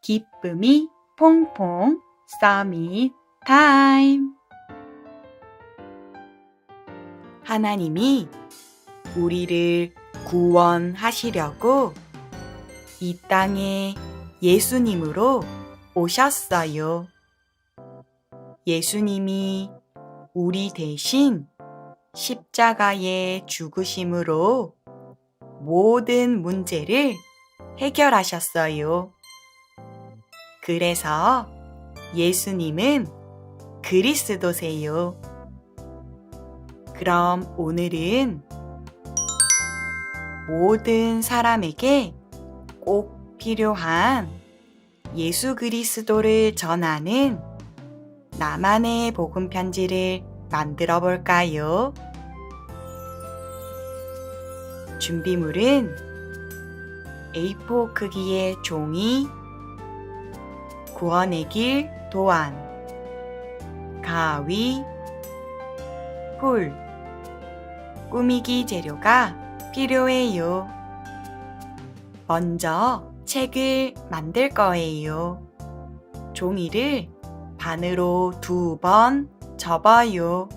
기쁨이 퐁퐁 서밋 타임 하나님이 우리를 구원하시려고 이 땅에 예수님으로 오셨어요. 예수님이 우리 대신 십자가에 죽으심으로 모든 문제를 해결하셨어요. 그래서 예수님은 그리스도세요. 그럼 오늘은 모든 사람에게 꼭 필요한 예수 그리스도를 전하는 나만의 복음 편지를 만들어 볼까요? 준비물은 A4 크기의 종이, 구원의 길 도안, 가위, 풀, 꾸미기 재료가 필요해요. 먼저 책을 만들 거예요. 종이를 반으로 두 번 접어요.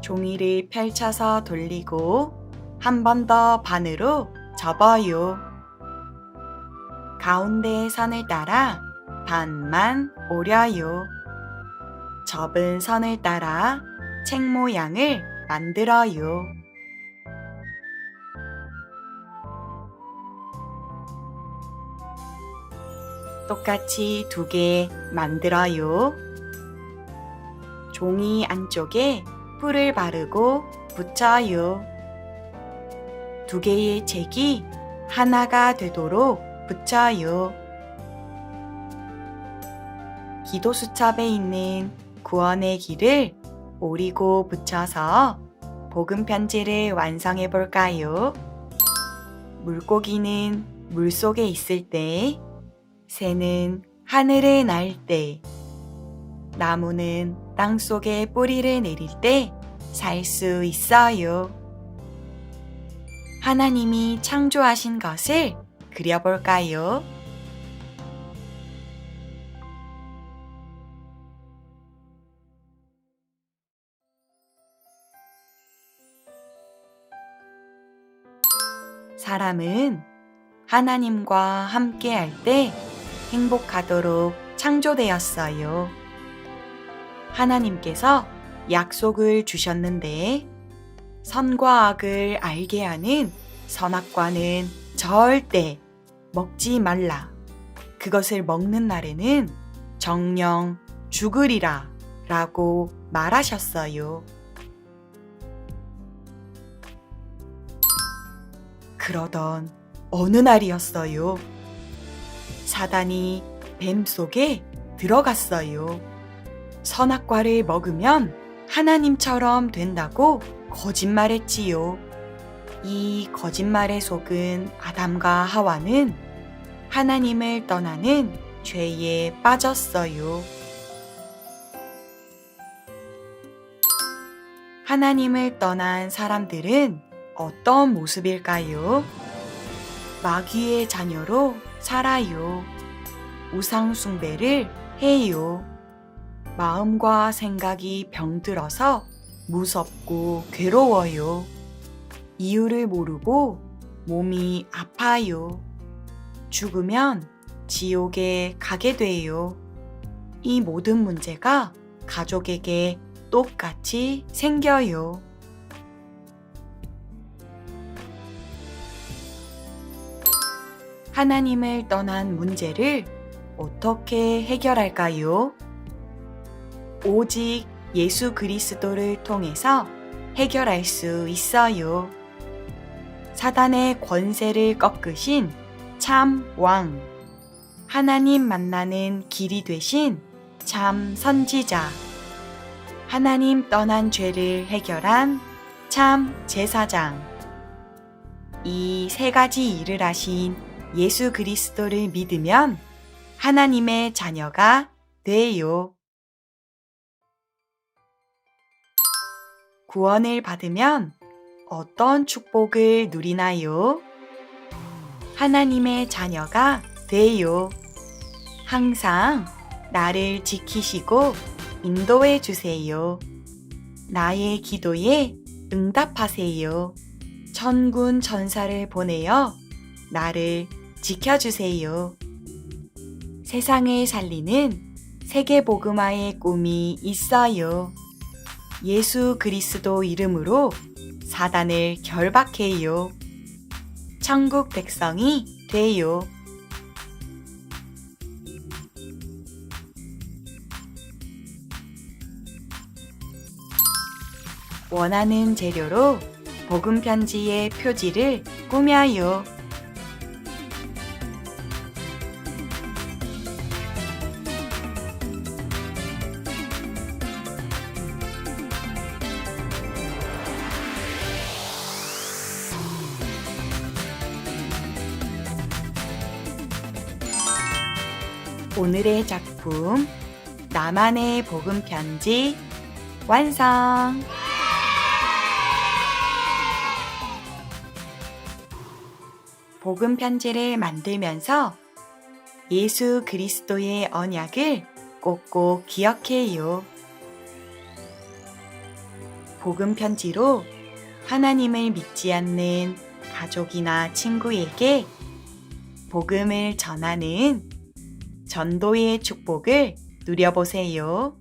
종이를 펼쳐서 돌리고 한 번 더 반으로 접어요. 가운데 선을 따라 반만 오려요. 접은 선을 따라 책 모양을 만들어요. 똑같이 두 개 만들어요. 종이 안쪽에 풀을 바르고 붙여요. 두 개의 책이 하나가 되도록 붙여요. 기도 수첩에 있는 구원의 길을 오리고 붙여서 복음 편지를 완성해 볼까요? 물고기는 물 속에 있을 때, 새는 하늘에 날 때, 나무는 땅 속에 뿌리를 내릴 때 살 수 있어요. 하나님이 창조하신 것을 그려볼까요? 사람은 하나님과 함께 할 때 행복하도록 창조되었어요. 하나님께서 약속을 주셨는데 선과 악을 알게 하는 선악과는 절대 먹지 말라. 그것을 먹는 날에는 정령 죽으리라 라고 말하셨어요. 그러던 어느 날이었어요. 사단이 뱀 속에 들어갔어요. 선악과를 먹으면 하나님처럼 된다고 거짓말했지요. 이 거짓말에 속은 아담과 하와는 하나님을 떠나는 죄에 빠졌어요. 하나님을 떠난 사람들은 어떤 모습일까요? 마귀의 자녀로 살아요. 우상숭배를 해요. 마음과 생각이 병들어서 무섭고 괴로워요. 이유를 모르고 몸이 아파요. 죽으면 지옥에 가게 돼요. 이 모든 문제가 가족에게 똑같이 생겨요. 하나님을 떠난 문제를 어떻게 해결할까요? 오직 예수 그리스도를 통해서 해결할 수 있어요. 사단의 권세를 꺾으신 참 왕. 하나님 만나는 길이 되신 참 선지자. 하나님 떠난 죄를 해결한 참 제사장. 이 세 가지 일을 하신 예수 그리스도를 믿으면 하나님의 자녀가 돼요. 구원을 받으면 어떤 축복을 누리나요? 하나님의 자녀가 돼요. 항상 나를 지키시고 인도해 주세요. 나의 기도에 응답하세요. 천군 천사를 보내어 나를 지켜주세요. 세상을 살리는 세계복음화의 꿈이 있어요. 예수 그리스도 이름으로 사단을 결박해요. 천국 백성이 돼요. 원하는 재료로 복음 편지의 표지를 꾸며요. 오늘의 작품 나만의 복음 편지 완성! 복음 편지를 만들면서 예수 그리스도의 언약을 꼭꼭 기억해요. 복음 편지로 하나님을 믿지 않는 가족이나 친구에게 복음을 전하는 전도의 축복을 누려보세요.